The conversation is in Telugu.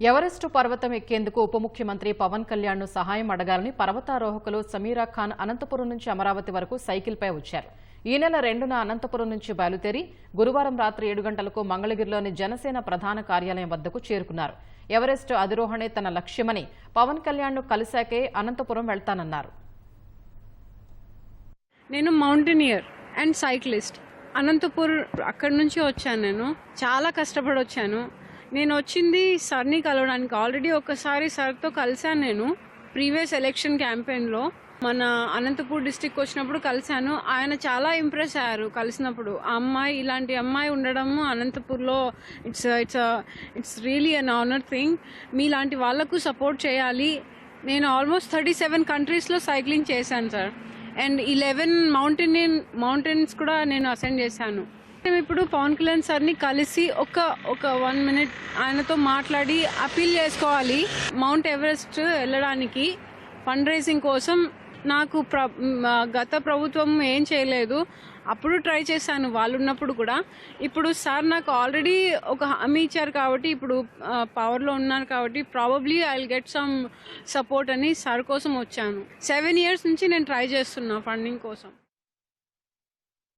ఎవరెస్టు పర్వతం ఎక్కేందుకు ఉప ముఖ్యమంత్రి పవన్ కళ్యాణ్ను సహాయం అడగాలని పర్వతారోహకులు సమీరా ఖాన్ అనంతపురం నుంచి అమరావతి వరకు సైకిల్పై వచ్చారు. ఈ నెల రెండున అనంతపురం నుంచి బయలుదేరి గురువారం రాత్రి ఏడు గంటలకు మంగళగిరిలోని జనసేన ప్రధాన కార్యాలయం వద్దకు చేరుకున్నారు. ఎవరెస్ట్ అధిరోహణే తన లక్ష్యమని పవన్ కళ్యాణ్ను కలిశాకే అనంతపురం వెళ్తానన్నారు. నేను మౌంటైనియర్ అండ్ సైక్లిస్ట్. అనంతపూర్ అక్కడి నుంచి వచ్చాను నేను. చాలా కష్టపడి వచ్చాను నేను వచ్చింది సార్ని కలవడానికి. ఆల్రెడీ ఒకసారి సార్తో కలిశాను నేను ప్రీవియస్ ఎలక్షన్ క్యాంపెయిన్లో. మన అనంతపూర్ డిస్టిక్ వచ్చినప్పుడు కలిశాను. ఆయన చాలా ఇంప్రెస్ అయ్యారు కలిసినప్పుడు. ఆ అమ్మాయి ఇలాంటి అమ్మాయి ఉండడము అనంతపూర్లో it's it's it's really an honour thing. మీలాంటి వాళ్ళకు సపోర్ట్ చేయాలి. నేను ఆల్మోస్ట్ థర్టీ సెవెన్ కంట్రీస్లో సైక్లింగ్ చేశాను sir. And eleven mountain mountains కూడా నేను అసెండ్ చేశాను. మేము ఇప్పుడు పవన్ కళ్యాణ్ సార్ని కలిసి ఒక ఒక వన్ మినిట్ ఆయనతో మాట్లాడి అపీల్ చేసుకోవాలి. మౌంట్ ఎవరెస్ట్ వెళ్ళడానికి ఫండ్ రైజింగ్ కోసం నాకు ప్ర గత ప్రభుత్వం ఏం చేయలేదు. అప్పుడు ట్రై చేశాను వాళ్ళు ఉన్నప్పుడు కూడా. ఇప్పుడు సార్ నాకు ఆల్రెడీ ఒక హామీ ఇచ్చారు కాబట్టి ఇప్పుడు పవర్లో ఉన్నాను కాబట్టి probably I will get some support అని సార్ కోసం వచ్చాను. సెవెన్ ఇయర్స్ నుంచి నేను ట్రై చేస్తున్నా ఫండింగ్ కోసం.